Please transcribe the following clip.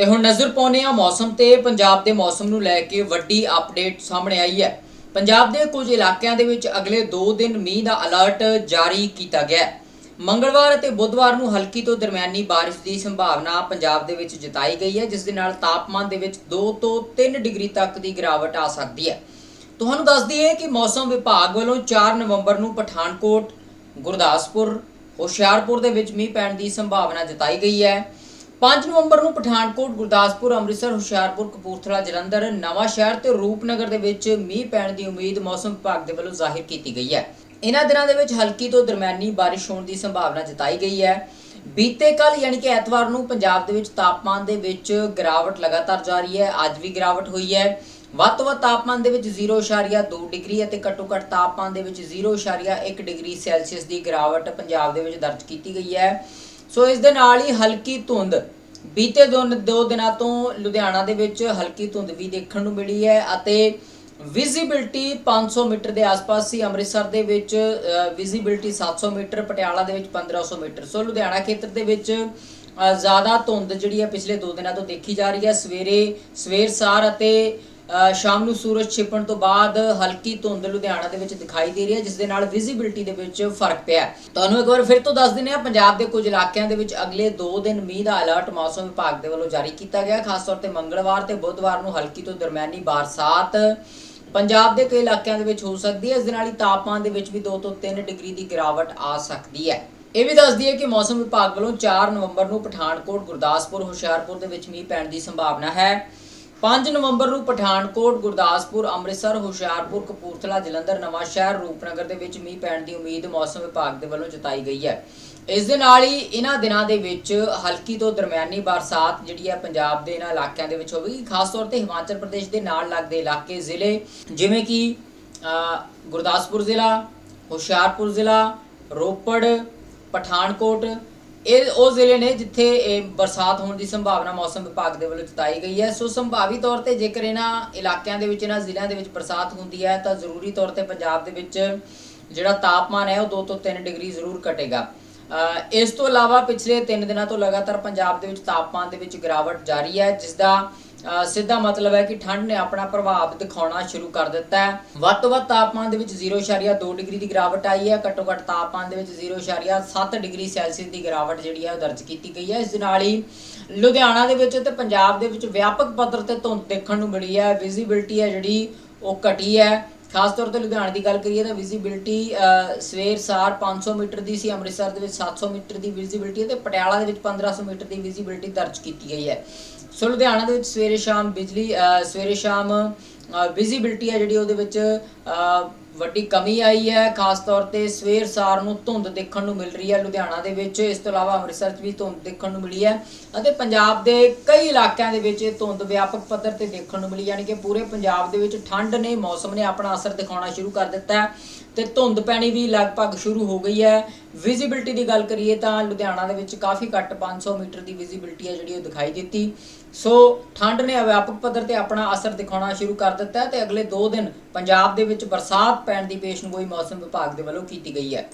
ਤੇ ਹੁਣ ਨਜ਼ਰ ਪਾਉਂਦੇ ਹਾਂ ਮੌਸਮ ਤੇ, ਪੰਜਾਬ ਦੇ ਮੌਸਮ ਨੂੰ ਲੈ ਕੇ ਵੱਡੀ ਅਪਡੇਟ ਸਾਹਮਣੇ ਆਈ ਹੈ। ਪੰਜਾਬ ਦੇ ਕੁਝ ਇਲਾਕਿਆਂ ਦੇ ਵਿੱਚ ਅਗਲੇ 2 ਦਿਨ ਮੀਂਹ ਦਾ ਅਲਰਟ ਜਾਰੀ ਕੀਤਾ ਗਿਆ ਹੈ। ਮੰਗਲਵਾਰ ਅਤੇ ਬੁੱਧਵਾਰ ਨੂੰ ਹਲਕੀ ਤੋਂ ਦਰਮਿਆਨੀ ਬਾਰਿਸ਼ ਦੀ ਸੰਭਾਵਨਾ ਪੰਜਾਬ ਦੇ ਵਿੱਚ ਜਤਾਈ ਗਈ ਹੈ, ਜਿਸ ਦੇ ਨਾਲ ਤਾਪਮਾਨ ਦੇ ਵਿੱਚ 2 ਤੋਂ 3 ਡਿਗਰੀ ਤੱਕ ਦੀ ਗਿਰਾਵਟ ਆ ਸਕਦੀ ਹੈ। ਤੁਹਾਨੂੰ ਦੱਸ ਦਈਏ ਕਿ ਮੌਸਮ ਵਿਭਾਗ ਵੱਲੋਂ 4 ਨਵੰਬਰ ਨੂੰ ਪਠਾਨਕੋਟ, ਗੁਰਦਾਸਪੁਰ, ਹੁਸ਼ਿਆਰਪੁਰ ਦੇ ਵਿੱਚ ਮੀਂਹ ਪੈਣ ਦੀ ਸੰਭਾਵਨਾ ਜਤਾਈ ਗਈ ਹੈ। 5 ਨਵੰਬਰ ਨੂੰ ਪਠਾਨਕੋਟ, ਗੁਰਦਾਸਪੁਰ, ਅੰਮ੍ਰਿਤਸਰ, ਹੁਸ਼ਿਆਰਪੁਰ, ਕਪੂਰਥਲਾ, ਜਲੰਧਰ, ਨਵਾਂ ਸ਼ਹਿਰ ਤੇ ਰੂਪਨਗਰ ਦੇ ਵਿੱਚ ਮੀਂਹ ਪੈਣ ਦੀ ਉਮੀਦ ਮੌਸਮ ਵਿਭਾਗ ਦੇ ਵੱਲੋਂ ਜ਼ਾਹਿਰ ਕੀਤੀ ਗਈ ਹੈ। ਇਹਨਾਂ ਦਿਨਾਂ ਦੇ ਵਿੱਚ ਹਲਕੀ ਤੋਂ ਦਰਮਿਆਨੀ ਬਾਰਿਸ਼ ਹੋਣ ਦੀ ਸੰਭਾਵਨਾ ਜਤਾਈ ਗਈ ਹੈ। ਬੀਤੇ ਕੱਲ ਯਾਨੀ ਕਿ ਐਤਵਾਰ ਨੂੰ ਪੰਜਾਬ ਦੇ ਵਿੱਚ ਤਾਪਮਾਨ ਦੇ ਵਿੱਚ ਗਿਰਾਵਟ ਲਗਾਤਾਰ ਜਾਰੀ ਹੈ। ਅੱਜ ਵੀ ਗਿਰਾਵਟ ਹੋਈ ਹੈ। ਵੱਧ ਤੋਂ ਵੱਧ ਤਾਪਮਾਨ ਦੇ ਵਿੱਚ 0.2 ਡਿਗਰੀ ਅਤੇ ਘੱਟੋ ਘੱਟ ਤਾਪਮਾਨ ਦੇ ਵਿੱਚ 0.1 ਡਿਗਰੀ ਸੈਲਸੀਅਸ ਦੀ ਗਿਰਾਵਟ ਪੰਜਾਬ ਦੇ ਵਿੱਚ ਦਰਜ ਕੀਤੀ ਗਈ ਹੈ। ਸੋ ਇਸ ਦੇ ਨਾਲ ਹੀ ਹਲਕੀ ਧੁੰਦ। ਬੀਤੇ ਦੋ ਦੋ ਦਿਨਾਂ ਤੋਂ ਲੁਧਿਆਣਾ ਦੇ ਵਿੱਚ ਹਲਕੀ ਧੁੰਦ ਵੀ ਦੇਖਣ ਨੂੰ ਮਿਲੀ ਹੈ ਅਤੇ ਵਿਜ਼ਿਬਿਲਟੀ 500 ਮੀਟਰ ਦੇ ਆਸ-ਪਾਸ ਸੀ। ਅੰਮ੍ਰਿਤਸਰ ਦੇ ਵਿੱਚ ਵਿਜ਼ਿਬਿਲਟੀ 700 ਮੀਟਰ, ਪਟਿਆਲਾ ਦੇ ਵਿੱਚ 1500 ਮੀਟਰ। ਸੋ ਲੁਧਿਆਣਾ ਖੇਤਰ ਦੇ ਵਿੱਚ ਜ਼ਿਆਦਾ ਧੁੰਦ ਜਿਹੜੀ ਹੈ ਪਿਛਲੇ ਦੋ ਦਿਨਾਂ ਤੋਂ ਦੇਖੀ ਜਾ ਰਹੀ ਹੈ। ਸਵੇਰੇ, ਸਵੇਰ ਸਾਰ ਅਤੇ ਸ਼ਾਮ ਨੂੰ ਸੂਰਜ ਛਿਪਣ ਤੋਂ ਬਾਅਦ ਹਲਕੀ ਧੁੰਦ ਲੁਧਿਆਣਾ ਦੇ ਵਿੱਚ ਦਿਖਾਈ ਦੇ ਰਹੀ ਹੈ, ਜਿਸ ਦੇ ਨਾਲ ਵਿਜ਼ਿਬਿਲਟੀ ਦੇ ਵਿੱਚ ਫ਼ਰਕ ਪਿਆ ਤੁਹਾਨੂੰ ਇੱਕ ਵਾਰ ਫਿਰ ਤੋਂ ਦੱਸ ਦਿੰਦੇ ਹਾਂ, ਪੰਜਾਬ ਦੇ ਕੁਝ ਇਲਾਕਿਆਂ ਦੇ ਵਿੱਚ ਅਗਲੇ 2 ਦਿਨ ਮੀਂਹ ਦਾ ਅਲਰਟ ਮੌਸਮ ਵਿਭਾਗ ਦੇ ਵੱਲੋਂ ਜਾਰੀ ਕੀਤਾ ਗਿਆ ਖਾਸ ਤੌਰ ਤੇ ਮੰਗਲਵਾਰ ਤੇ ਬੁੱਧਵਾਰ ਨੂੰ ਹਲਕੀ ਤੋਂ ਦਰਮਿਆਨੀ ਬਰਸਾਤ। ਪੰਜਾਬ ਦੇ ਕਈ ਇਲਾਕਿਆਂ ਦੇ ਵਿੱਚ ਹੋ ਸਕਦੀ ਹੈ, ਇਸ ਦੇ ਨਾਲ ਹੀ ਤਾਪਮਾਨ ਦੇ ਵਿੱਚ ਵੀ 2 ਤੋਂ 3 ਡਿਗਰੀ ਦੀ ਗਿਰਾਵਟ ਆ ਸਕਦੀ ਹੈ। ਇਹ ਵੀ ਦੱਸ ਦਈਏ ਕਿ ਮੌਸਮ ਵਿਭਾਗ ਵੱਲੋਂ 4 ਨਵੰਬਰ ਨੂੰ ਪਠਾਨਕੋਟ, ਗੁਰਦਾਸਪੁਰ, ਹੁਸ਼ਿਆਰਪੁਰ ਦੇ ਵਿੱਚ ਮੀਂਹ ਪੈਣ ਦੀ ਸੰਭਾਵਨਾ ਹੈ। 5 ਨਵੰਬਰ ਨੂੰ ਪਠਾਨਕੋਟ, ਗੁਰਦਾਸਪੁਰ, ਅੰਮ੍ਰਿਤਸਰ, ਹੁਸ਼ਿਆਰਪੁਰ, ਕਪੂਰਥਲਾ, ਜਲੰਧਰ ਨਵਾਂਸ਼ਹਿਰ ਰੂਪਨਗਰ ਦੇ ਵਿੱਚ ਮੀਂਹ ਪੈਣ ਦੀ ਉਮੀਦ ਮੌਸਮ ਵਿਭਾਗ ਦੇ ਵੱਲੋਂ ਜਤਾਈ ਗਈ ਹੈ। ਇਸ ਦੇ ਨਾਲ ਹੀ ਇਹਨਾਂ ਦਿਨਾਂ ਦੇ ਵਿੱਚ ਹਲਕੀ ਤੋਂ ਦਰਮਿਆਨੀ ਬਰਸਾਤ ਜਿਹੜੀ ਹੈ ਪੰਜਾਬ ਦੇ ਇਹਨਾਂ ਇਲਾਕਿਆਂ ਦੇ ਵਿੱਚ ਹੋਵੇਗੀ। ਖਾਸ ਤੌਰ ਤੇ ਹਿਮਾਚਲ ਪ੍ਰਦੇਸ਼ ਦੇ ਨਾਲ ਲੱਗਦੇ ਇਲਾਕੇ ਜ਼ਿਲ੍ਹੇ ਜਿਵੇਂ ਕਿ ਗੁਰਦਾਸਪੁਰ ਜ਼ਿਲ੍ਹਾ, ਹੁਸ਼ਿਆਰਪੁਰ ਜ਼ਿਲ੍ਹਾ, ਰੋਪੜ, ਪਠਾਨਕੋਟ ਇਹ ਉਹ ਜ਼ਿਲ੍ਹੇ ਨੇ ਜਿੱਥੇ ਇਹ ਬਰਸਾਤ ਹੋਣ ਦੀ ਸੰਭਾਵਨਾ ਮੌਸਮ ਵਿਭਾਗ ਦੇ ਵੱਲੋਂ ਜਤਾਈ ਗਈ ਹੈ। ਸੋ ਸੰਭਾਵੀ ਤੌਰ ਤੇ ਜੇਕਰ ਇਹਨਾਂ ਇਲਾਕਿਆਂ ਦੇ ਵਿੱਚ, ਇਹਨਾਂ ਜ਼ਿਲ੍ਹਿਆਂ ਦੇ ਵਿੱਚ ਬਰਸਾਤ ਹੁੰਦੀ ਹੈ, ਤਾਂ ਜ਼ਰੂਰੀ ਤੌਰ ਤੇ ਪੰਜਾਬ ਦੇ ਵਿੱਚ ਜਿਹੜਾ ਤਾਪਮਾਨ ਹੈ, ਉਹ 2 ਤੋਂ 3 ਡਿਗਰੀ ਜ਼ਰੂਰ ਘਟੇਗਾ। ਇਸ ਤੋਂ ਇਲਾਵਾ ਪਿਛਲੇ 3 ਦਿਨਾਂ ਤੋਂ ਲਗਾਤਾਰ ਪੰਜਾਬ ਦੇ ਵਿੱਚ ਤਾਪਮਾਨ ਦੇ ਵਿੱਚ ਗਿਰਾਵਟ ਜਾਰੀ ਹੈ, ਜਿਸ ਦਾ ਸਿੱਧਾ ਮਤਲਬ ਹੈ ਕਿ ਠੰਡ ਨੇ ਆਪਣਾ ਪ੍ਰਭਾਵ ਦਿਖਾਉਣਾ ਸ਼ੁਰੂ ਕਰ ਦਿੱਤਾ ਹੈ। ਵੱਧ ਤੋਂ ਵੱਧ ਤਾਪਮਾਨ ਦੇ ਵਿੱਚ 0.2 ਡਿਗਰੀ ਦੀ ਗਿਰਾਵਟ ਆਈ ਹੈ। ਘੱਟੋ ਘੱਟ ਤਾਪਮਾਨ ਦੇ ਵਿੱਚ 0.7 ਡਿਗਰੀ ਸੈਲਸੀਅਸ ਦੀ ਗਿਰਾਵਟ ਜਿਹੜੀ ਹੈ ਉਹ ਦਰਜ ਕੀਤੀ ਗਈ ਹੈ। ਇਸ ਦੇ ਨਾਲ ਹੀ ਲੁਧਿਆਣਾ ਦੇ ਵਿੱਚ ਤੇ ਪੰਜਾਬ ਦੇ ਵਿੱਚ ਵਿਆਪਕ ਪੱਧਰ ਤੇ ਧੁੰਦ ਦੇਖਣ ਨੂੰ ਮਿਲੀ ਹੈ। ਵਿਜ਼ਿਬਿਲਟੀ ਹੈ ਜਿਹੜੀ ਉਹ ਘਟੀ ਹੈ। ਖਾਸ ਤੌਰ ਤੇ ਲੁਧਿਆਣਾ ਦੀ ਗੱਲ ਕਰੀਏ ਤਾਂ ਵਿਜ਼ਿਬਿਲਟੀ ਸਵੇਰ ਸਾਰ 500 ਮੀਟਰ ਦੀ ਸੀ, ਅੰਮ੍ਰਿਤਸਰ ਦੇ ਵਿੱਚ 700 ਮੀਟਰ ਦੀ ਵਿਜ਼ਿਬਿਲਟੀ ਹੈ ਤੇ ਪਟਿਆਲਾ ਦੇ ਵਿੱਚ 1500 ਮੀਟਰ ਦੀ ਵਿਜ਼ਿਬਿਲਟੀ ਦਰਜ ਕੀਤੀ ਗਈ ਹੈ। ਸੋ ਲੁਧਿਆਣਾ ਦੇ ਵਿੱਚ ਸਵੇਰੇ ਸ਼ਾਮ ਬਿਜਲੀ ਸਵੇਰੇ ਸ਼ਾਮ ਵਿਜ਼ਿਬਿਲਟੀ ਹੈ ਜਿਹੜੀ ਉਹਦੇ ਵਿੱਚ ਵੱਡੀ ਕਮੀ ਆਈ ਹੈ। ਖਾਸ ਤੌਰ ਤੇ ਸਵੇਰ ਸਾਰ ਨੂੰ ਧੁੰਦ ਦੇਖਣ ਨੂੰ ਮਿਲ ਰਹੀ ਹੈ। ਲੁਧਿਆਣਾ ਦੇ ਵਿੱਚ ਇਸ ਤੋਂ ਇਲਾਵਾ ਅੰਮ੍ਰਿਤਸਰ 'ਚ ਵੀ ਧੁੰਦ ਦੇਖਣ ਨੂੰ ਮਿਲੀ ਹੈ ਅਤੇ ਪੰਜਾਬ ਦੇ ਕਈ ਇਲਾਕਿਆਂ ਦੇ ਵਿੱਚ ਇਹ ਧੁੰਦ ਵਿਆਪਕ ਪੱਧਰ ਤੇ ਦੇਖਣ ਨੂੰ ਮਿਲੀ, ਯਾਨੀ ਕਿ ਪੂਰੇ ਪੰਜਾਬ ਦੇ ਵਿੱਚ ਠੰਡ ਨੇ ਮੌਸਮ ਨੇ ਆਪਣਾ ਅਸਰ ਦਿਖਾਉਣਾ ਸ਼ੁਰੂ ਕਰ ਦਿੱਤਾ ਹੈ ਤੇ ਧੁੰਦ ਪੈਣੀ ਵੀ ਲਗਭਗ ਸ਼ੁਰੂ ਹੋ ਗਈ ਹੈ। ਵਿਜ਼ਿਬਿਲਟੀ ਦੀ ਗੱਲ ਕਰੀਏ ਤਾਂ ਲੁਧਿਆਣਾ ਦੇ ਵਿੱਚ ਕਾਫੀ ਘੱਟ 500 ਮੀਟਰ ਦੀ ਵਿਜ਼ਿਬਿਲਟੀ ਹੈ ਜਿਹੜੀ ਉਹ ਦਿਖਾਈ ਦਿੱਤੀ। ਸੋ ਠੰਡ ਨੇ ਵਿਆਪਕ ਪੱਧਰ ਤੇ ਆਪਣਾ ਅਸਰ ਦਿਖਾਉਣਾ ਸ਼ੁਰੂ ਕਰ ਦਿੱਤਾ ਹੈ ਤੇ ਅਗਲੇ 2 ਦਿਨ ਪੰਜਾਬ ਦੇ ਵਿੱਚ ਬਰਸਾਤ ਪੈਣ ਦੀ ਪੇਸ਼ਨਗੋਈ ਮੌਸਮ ਵਿਭਾਗ ਦੇ ਵੱਲੋਂ ਕੀਤੀ ਗਈ ਹੈ।